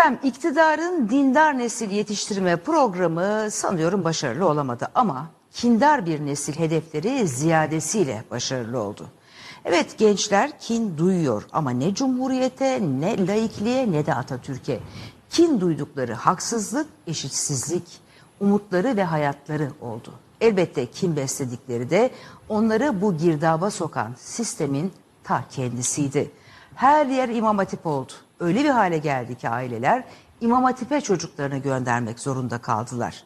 Efendim iktidarın dindar nesil yetiştirme programı sanıyorum başarılı olamadı ama kindar bir nesil hedefleri ziyadesiyle başarılı oldu. Evet gençler kin duyuyor ama ne cumhuriyete ne laikliğe ne de Atatürk'e. Kin duydukları haksızlık, eşitsizlik, umutları ve hayatları oldu. Elbette kin besledikleri de onları bu girdaba sokan sistemin ta kendisiydi. Her yer imam hatip oldu. Öyle bir hale geldi ki aileler imam hatipe çocuklarını göndermek zorunda kaldılar.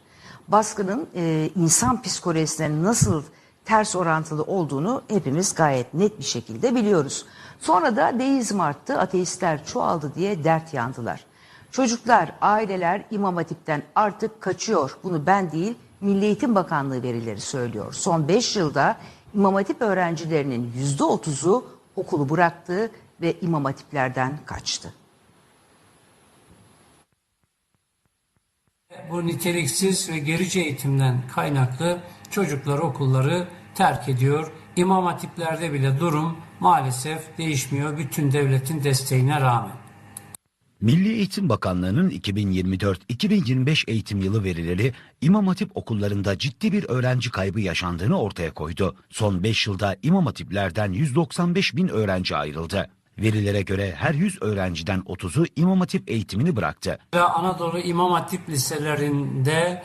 Baskının e, insan psikolojisine nasıl ters orantılı olduğunu hepimiz gayet net bir şekilde biliyoruz. Sonra da deizm arttı, ateistler çoğaldı diye dert yandılar. Çocuklar, aileler imam hatipten artık kaçıyor. Bunu ben değil, Milli Eğitim Bakanlığı verileri söylüyor. Son 5 yılda imam hatip öğrencilerinin %30'u okulu bıraktı ve imam hatiplerden kaçtı. Bu niteliksiz ve gerici eğitimden kaynaklı çocuklar okulları terk ediyor. İmam hatiplerde bile durum maalesef değişmiyor bütün devletin desteğine rağmen. Milli Eğitim Bakanlığı'nın 2024-2025 eğitim yılı verileri İmam Hatip okullarında ciddi bir öğrenci kaybı yaşandığını ortaya koydu. Son 5 yılda İmam Hatiplerden 195 bin öğrenci ayrıldı. Verilere göre her 100 öğrenciden 30'u İmam Hatip eğitimini bıraktı. Ve Anadolu İmam Hatip liselerinde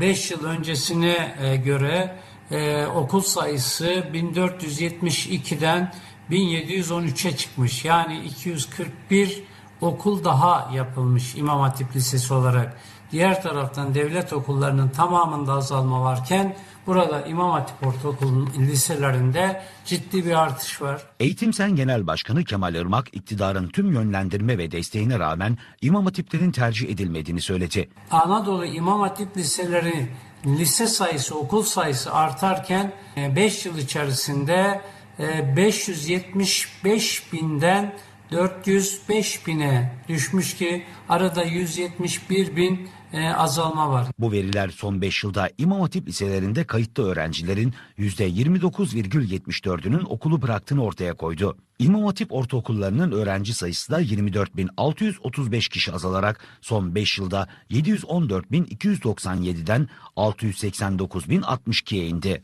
5 yıl öncesine e, göre e, okul sayısı 1472'den 1713'e çıkmış. Yani 241 okul daha yapılmış İmam Hatip Lisesi olarak. Diğer taraftan devlet okullarının tamamında azalma varken burada İmam Hatip Ortaokulu liselerinde ciddi bir artış var. Eğitim Sen Genel Başkanı Kemal Irmak iktidarın tüm yönlendirme ve desteğine rağmen İmam Hatiplerin tercih edilmediğini söyledi. Anadolu İmam Hatip liseleri lise sayısı, okul sayısı artarken 5 yıl içerisinde e, 575 binden 405 bine düşmüş ki arada 171 bin e, azalma var. Bu veriler son 5 yılda İmam Hatip liselerinde kayıtlı öğrencilerin %29,74'ünün okulu bıraktığını ortaya koydu. İmam Hatip ortaokullarının öğrenci sayısı da 24.635 kişi azalarak son 5 yılda 714.297'den 689.062'ye indi.